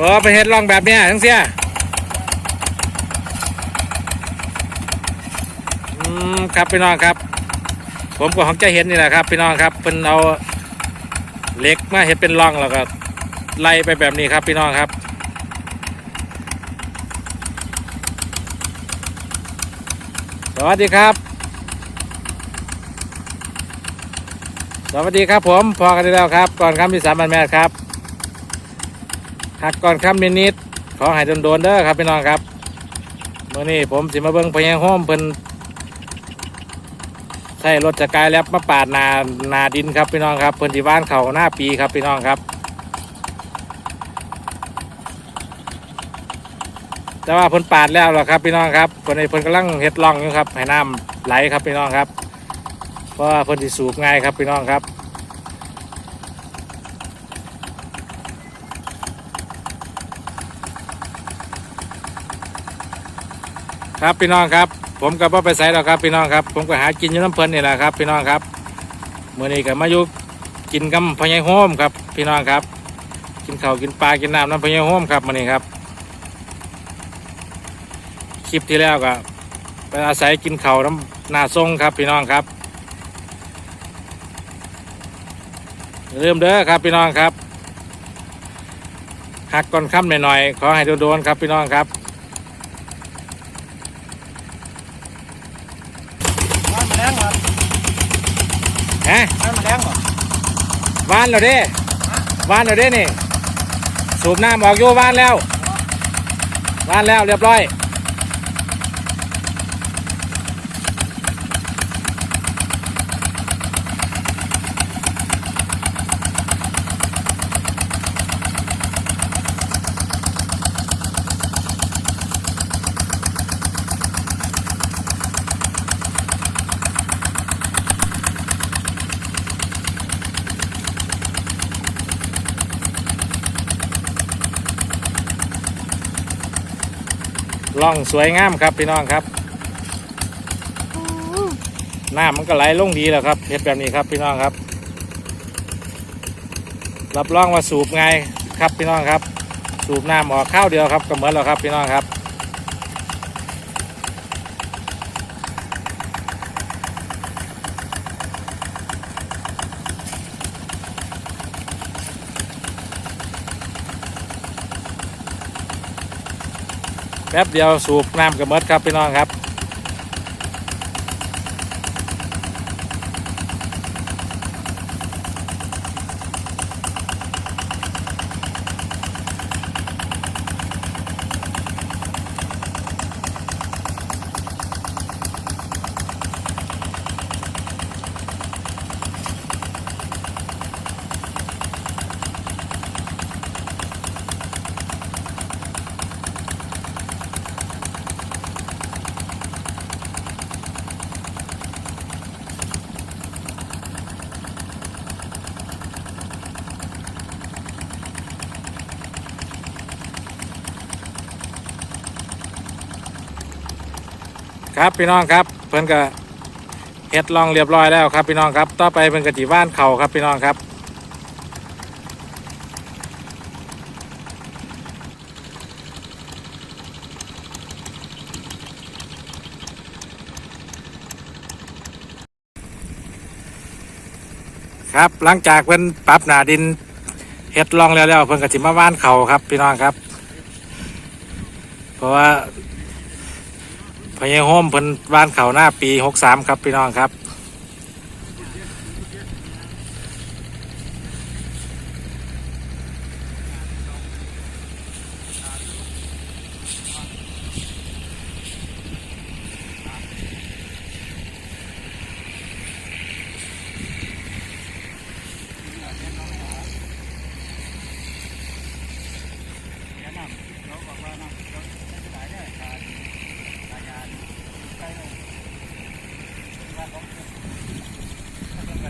โอ้ไปเฮ็ดร่องแบบเนี้ยทั้งเสียอืมครับพี่น้องครับ ผมก็ของใจเห็นนี่แหละครับพี่น้องครับเป็นเอาเหล็กมาเฮ็ดเป็นร่องแล้วก็ไล่ไปแบบนี้ครับพี่น้องครับสวัสดีครับ สวัสดีครับผมพอกันได้แล้วครับ ก่อนคำที่สามบันแม่ครับ หักก่อนคำนิดๆขอให้โดนๆเด้อครับพี่น้องครับเมื่อนี้ผมสิมาเบิ้งพญาโฮมเพิ่นใช้รถจักรยานแลบมาปาดนานาดินครับพี่น้องครับเพิ่นที่บ้านเขาหน้าปีครับพี่น้องครับ แต่ว่าเพิ่นปาดแล้วล่ะครับพี่น้องครับเพิ่นไอ้เพิ่นกำลังเฮ็ดร่องอยู่ครับให้น้ำไหลครับพี่น้องครับ เพราะว่าเพิ่นสิสูบง่ายครับพี่น้องครับ ครับพี่น้องครับ ผมก็บ่ไปใส่แล้วครับพี่น้องครับ ผมก็หากินอยู่น้ำเพลินนี่แหละครับ พี่น้องครับเมื้อนี้ก็มาอยู่กินกับพญายโฮมครับ พี่น้องครับ กินข้าวกินปลากินน้ำน้ำพญายโฮมครับมื้อนี้ครับคลิปที่แล้วก็ไปอาศัยกินข้าวน้ำนาทรงครับ พี่น้องครับอย่มเด้อครับพี่น้องครับหักก่อนค่ำหน่อยๆขอให้โดนๆครับพี่น้องครับ บ้านแรงครับ ฮะบ้านแรงเหรอวานแล้วเด้วานแล้วเด้นี่ สูบน้ำออกอยู่วานแล้ว วานแล้วเรียบร้อย ล่องสวยงามครับพี่น้องครับน้ำมันก็ไหลลงดีแล้วครับเห็ดแบบนี้ครับพี่น้องครับ รับรองว่าสูบไงครับพี่น้องครับ สูบน้ำออกข้าวเดียวครับก็เหมือนแล้วครับพี่น้องครับ แป๊บเดียวสูบน้ำกระเมดครับพี่น้องครับ ครับพี่น้องครับเพิ่นก็เฮ็ดลองเรียบร้อยแล้วครับพี่น้องครับ ต่อไปเพิ่นก็จีว่านเข่าครับพี่น้องครับ ครับหลังจากเพิ่นปรับหนาดินเฮ็ดลองแล้วแล้วเพิ่นก็สิมาว่านเข่าครับพี่น้องครับ เพราะว่า พญาโฮมเพิ่นบ้านเขาหน้าปีหกสามครับพี่น้องครับ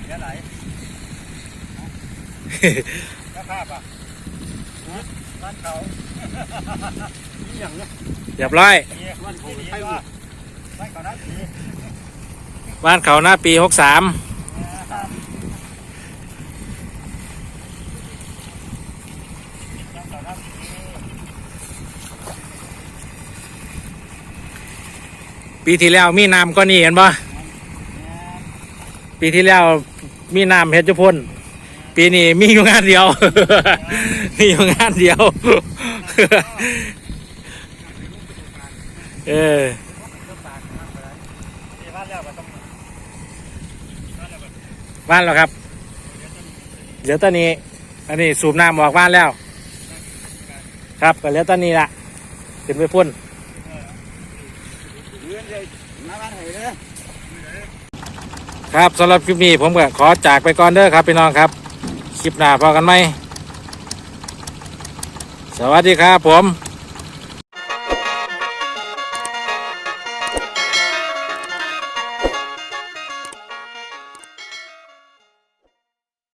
เสียหลายแล้าพอบ้านเขานี่ยาบร้อย บ้านเขาบ้านเขาน้าบ้านเขาหน้าปีหกสามปีที่แล้วมีน้ำก็นี่เห็นปะ ปีที่แล้วมีน้ำเฮ็ดจุพ่นปีนี้มีอยู่งานเดียว มีอยู่งานเดียว เออบ้านแล้วก็ต้องว่านแล้วครับเหลือตอนนี้ อันนี้สูบน้ำออกว่านแล้ว ครับก็เหลือตอนนี้ละขึ้นไปพ่น ครับสำหรับคลิปนี้ผมก็ขอจากไปก่อนเด้อครับพี่น้องครับ คลิปหน้าพอกันไหม สวัสดีครับผม